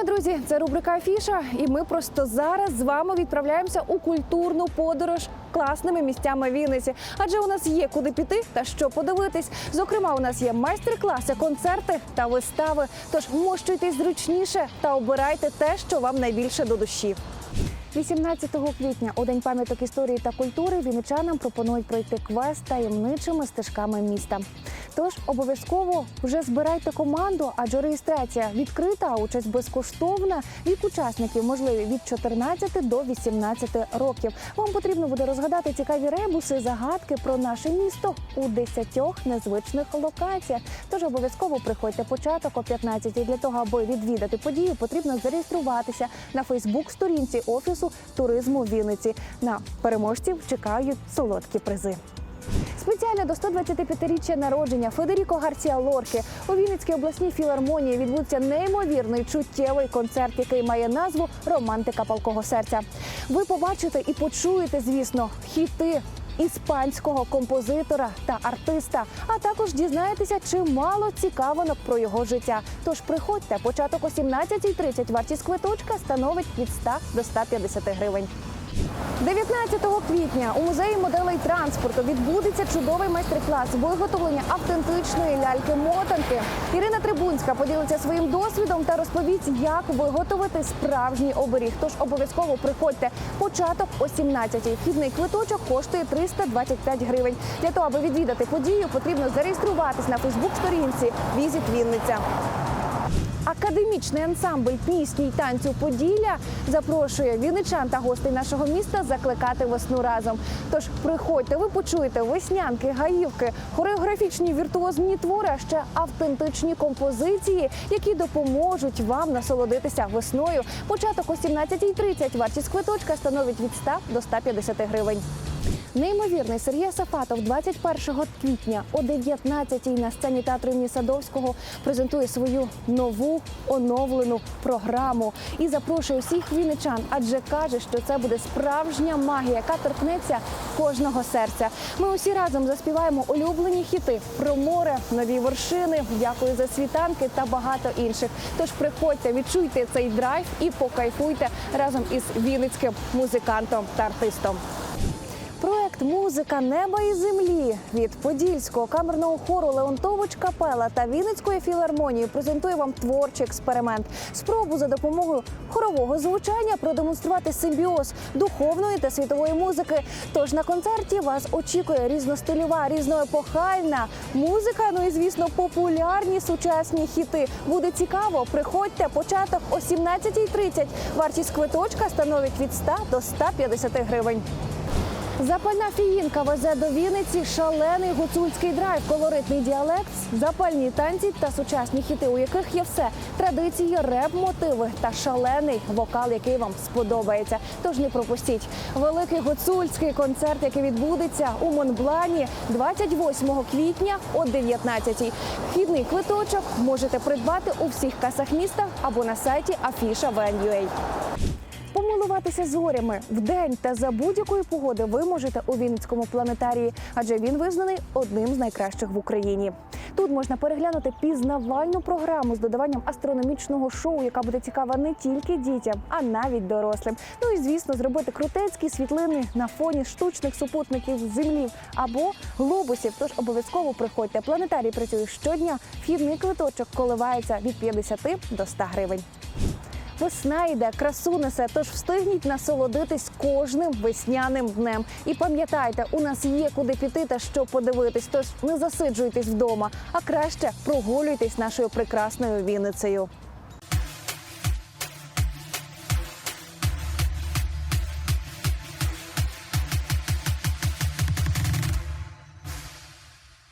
Вітання, друзі! Це рубрика Афіша, і ми просто зараз з вами відправляємося у культурну подорож класними місцями Вінниці. Адже у нас є куди піти та що подивитись. Зокрема, у нас є майстер-класи, концерти та вистави. Тож мощуйтесь зручніше та обирайте те, що вам найбільше до душі. 18 квітня, у день пам'яток історії та культури, вінничанам пропонують пройти квест таємничими стежками міста. Тож обов'язково вже збирайте команду, адже реєстрація відкрита, а участь безкоштовна. Вік учасників можливі від 14 до 18 років. Вам потрібно буде розгадати цікаві ребуси, загадки про наше місто у 10 незвичних локаціях. Тож обов'язково приходьте початок о 15 Для того, аби відвідати подію, потрібно зареєструватися на Фейсбук-сторінці офісу туризму Вінниці. На переможців чекають солодкі призи. Спеціально до 125-річчя народження Федеріко Гарсія Лорки у Вінницькій обласній філармонії відбудеться неймовірний чуттєвий концерт, який має назву Романтика палкого серця. Ви побачите і почуєте, звісно, хіти. Іспанського композитора та артиста, а також дізнаєтеся чимало цікавинок про його життя. Тож приходьте, початок о 17.30. Вартість квиточка становить від 100 до 150 гривень. 19 квітня у музеї моделей транспорту відбудеться чудовий майстер-клас виготовлення автентичної ляльки-мотанки. Ірина Трибунська поділиться своїм досвідом та розповість, як виготовити справжній оберіг. Тож обов'язково приходьте. Початок о 17-й. Вхідний квиточок коштує 325 гривень. Для того, аби відвідати подію, потрібно зареєструватись на Фейсбук-сторінці Візит Вінниця. Академічний ансамбль пісні й танцю Поділля запрошує вінничан та гостей нашого міста закликати весну разом. Тож приходьте, ви почуєте веснянки, гаївки, хореографічні віртуозні твори, а ще автентичні композиції, які допоможуть вам насолодитися весною. Початок о 17.30. Вартість квиточка становить від 100 до 150 гривень. Неймовірний Сергій Сафатов 21 квітня о 19-й на сцені театру імені Садовського презентує свою нову оновлену програму і запрошує усіх вінничан, адже каже, що це буде справжня магія, яка торкнеться кожного серця. Ми усі разом заспіваємо улюблені хіти про море, нові вершини. Дякую за світанки та багато інших. Тож приходьте, відчуйте цей драйв і покайфуйте разом із вінницьким музикантом та артистом. Проект Музика неба і землі від Подільського камерного хору Леонтович Капела та Вінницької філармонії презентує вам творчий експеримент. Спробу за допомогою хорового звучання продемонструвати симбіоз духовної та світової музики. Тож на концерті вас очікує різностильова, різноепохальна музика. Ну і звісно, популярні сучасні хіти. Буде цікаво. Приходьте початок о 17.30. Вартість квиточка становить від 100 до 150 гривень. Запальна фіїнка везе до Вінниці шалений гуцульський драйв, колоритний діалект, запальні танці та сучасні хіти, у яких є все традиції, реп-мотиви та шалений вокал, який вам сподобається. Тож не пропустіть великий гуцульський концерт, який відбудеться у Монблані 28 квітня о 19-й. Вхідний квиточок можете придбати у всіх касах міста або на сайті Afisha Venue.ua. Помилуватися зорями вдень та за будь-якої погоди ви можете у Вінницькому планетарії, адже він визнаний одним з найкращих в Україні. Тут можна переглянути пізнавальну програму з додаванням астрономічного шоу, яка буде цікава не тільки дітям, а навіть дорослим. Ну і звісно, зробити крутецькі світлини на фоні штучних супутників з землі або глобусів. Тож обов'язково приходьте. Планетарій працює щодня. Вхідний квиточок коливається від 50 до 100 гривень. Весна йде, красу несе, тож встигніть насолодитись кожним весняним днем. І пам'ятайте, у нас є куди піти та що подивитись. Тож не засиджуйтесь вдома, а краще прогулюйтесь нашою прекрасною Вінницею.